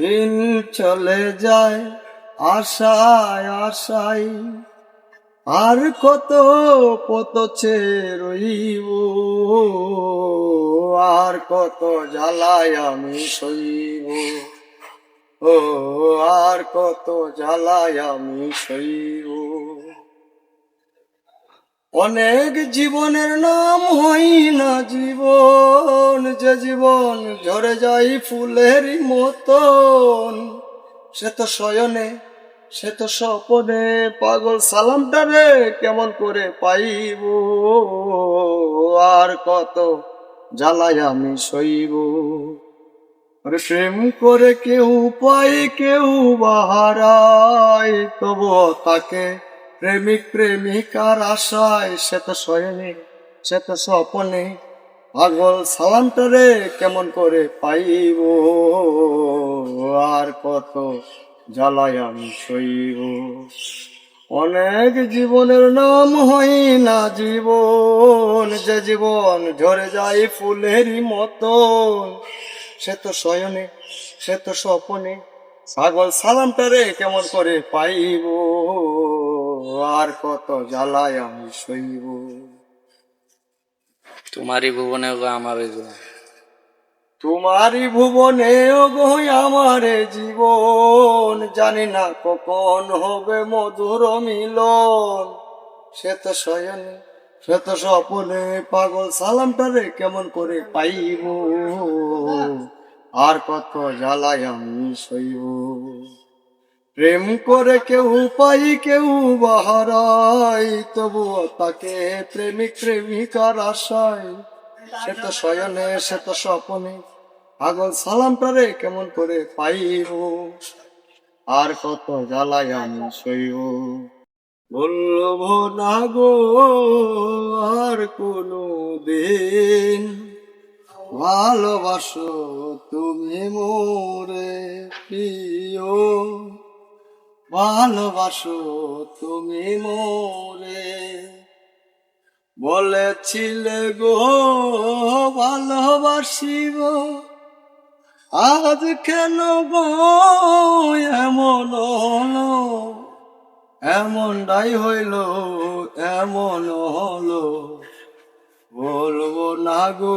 দিন চলে যায় আশায় আশায়। আর কত কত রইব, আর কত জ্বালায় আমি সইব। ও, আর কত জ্বালায় আমি সইব। অনেক জীবনের নাম হই না জীবন, যে জীবন ঝরে যাই ফুলের মতন। সে তো শয়নে, সে তো স্বপনে পাগল সালামটা রে কেমন করে পাইব? আর কত জ্বালায় আমি সইব? প্রেম করে কেউ পাই কেউ বাহারায় তবু তাকে প্রেমিক প্রেমিকার আশায় সে তো শয়নে সে তো স্বপনে। পাগল সালামটা রে কেমন করে পাইব, আর কত জ্বালায় আমি সইব। অনেক জীবনের নাম হয় না জীবন, যে জীবন ঝরে যায় ফুলেরই মতন। সে তো শয়নে সে তো স্বপনে, পাগল সালামটা রে কেমন করে পাইব। আর কত জ্বালায় আমি সইব। তোমারই ভুবনে গো আমার তোমারই ভুবনে গো আমার জীবন। জানি না কখন হবে মধুর মিলন। সে তো শয়নে সে তো স্বপনে পাগল সালামটা রে কেমন করে পাইব। আর কত জ্বালায় আমি সইব। প্রেম করে কেউ পাই, কেউ বাহারাই, তবুও তাকে প্রেমিক প্রেমিকার আশায়। সে তো শয়নে, সে তো স্বপনে। পাগল সালামটা রে কেমন করে পাইব? আর কত জ্বালায় আমি সইব? বলব না গো, আর কোনো দিন ভালোবাসো তুমি মোরে প্রিয়। ভালোবাসো তুমি মোরে। বলেছিলে গো, ভালোবাসিব। আজ কেন এমন হলো? এমনটাই হইল, এমন হলো। বলব না গো,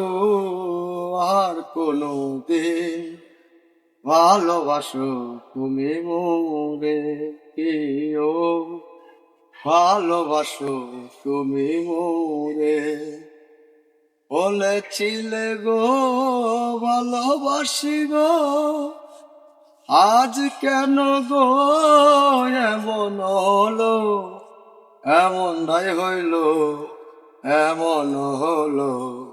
আর কোনো দিন ভালোবাসো তুমি মোরে। ভালোবাসো তুমি মোরে। বলেছিলে গো, ভালোবাসি গো, আজ কেন গো এমন হলো? এমন এমনটাই হইল, এমন হলো।